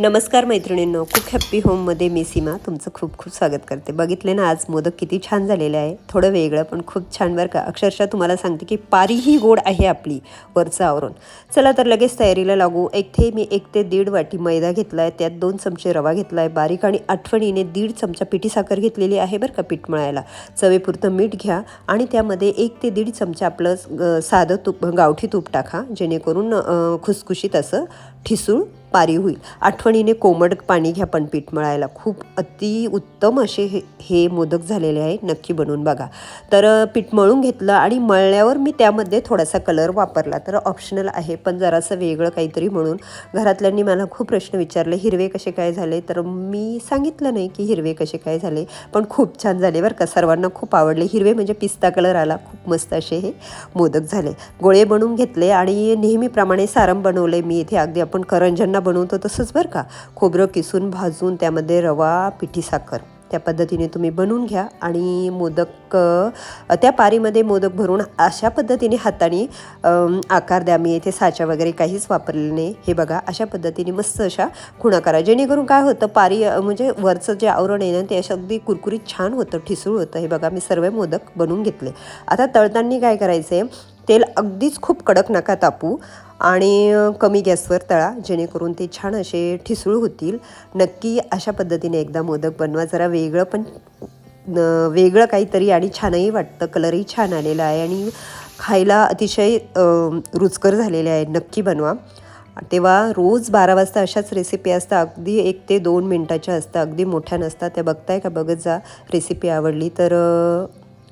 नमस्कार मैत्रिणींनो cook happy होममध्ये मी सीमा तुमचं खूप खूप स्वागत करते. बघितले ना आज मोदक किती छान झालेले आहे. थोडं वेगळं पण खूप छान बरं का. अक्षरशः तुम्हाला सांगते की पारीही गोड आहे आपली वरचं आवरून. चला तर लगेच तयारीला लागू. एक मी एक ते दीड वाटी मैदा घेतला आहे त्यात दोन चमचे रवा घेतला आहे बारीक आणि आठवणीने दीड चमचा पिठी साखर घेतलेली आहे बरं का पीठ मळायला. चवेपुरतं मीठ घ्या आणि त्यामध्ये एक ते दीड चमचा आपलं साधं तूप गावठी तूप टाका जेणेकरून खुसखुशीत असं ठिसूळ पारी होईल. आठवणीने कोमट पाणी घ्या पण पीठ मळायला. खूप अति उत्तम असे हे हे मोदक झालेले आहे. नक्की बनवून बघा. तर पीठ मळून घेतलं आणि मळल्यावर मी त्यामध्ये थोडासा कलर वापरला. तर ऑप्शनल आहे पण जरासं वेगळं काहीतरी म्हणून. घरातल्यांनी मला खूप प्रश्न विचारले हिरवे कसे काय झाले? तर मी सांगितलं नाही की हिरवे कसे काय झाले पण खूप छान झाले बरं का. सर्वांना खूप आवडले. हिरवे म्हणजे पिस्ता कलर आला. खूप मस्त असे हे मोदक झाले. गोळे बनवून घेतले आणि नेहमीप्रमाणे सारम बनवले मी. इथे अगदी आपण करंज्यांना बनवतो तसंच बरं का. खोबरं किसून भाजून त्यामध्ये रवा पिठी साखर. त्या पद्धतीने तुम्ही बनवून घ्या आणि मोदक त्या पारीमध्ये मोदक भरून अशा पद्धतीने हाताने आकार द्या. मी इथे साचा वगैरे काहीच वापरले नाही. हे बघा अशा पद्धतीने मस्त अशा खुणा करा. जेणेकरून काय होतं पारी म्हणजे वरचं जे आवरण आहे ना ते अशा अगदी कुरकुरीत छान होतं ठिसूळ होतं. हे बघा मी सर्व मोदक बनवून घेतले. आता तळताना काय करायचं आहे तेल अगदीच खूप कडक नका तापू आणि कमी गॅसवर तळा जेणेकरून ते छान असे ठिसूळ होतील. नक्की अशा पद्धतीने एकदा मोदक बनवा जरा वेगळं पण न- वेगळं काहीतरी आणि छानही वाटतं. कलरही छान आलेला आहे आणि खायला अतिशय रुचकर झालेले आहे. नक्की बनवा. तेव्हा रोज बारा वाजता अशाच रेसिपी असतात. अगदी एक ते दोन मिनटाच्या असतात. अगदी मोठ्या नसतात. त्या बघताय का? बघत जा. रेसिपी आवडली तर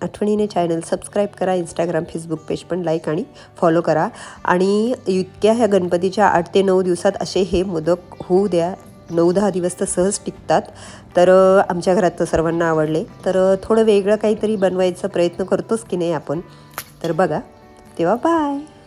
आठवणीने चॅनल सबस्क्राईब करा इंस्टाग्राम फेसबुक पेज पण लाईक आणि फॉलो करा. आणि इतक्या ह्या गणपतीच्या आठ ते नऊ दिवसात असे हे मोदक होऊ द्या. नऊ दहा दिवस तर सहज टिकतात. तर आमच्या घरात तर सर्वांना आवडले. तर थोडं वेगळं काहीतरी बनवायचा प्रयत्न करतोच की नाही आपण. तर बघा तेव्हा बाय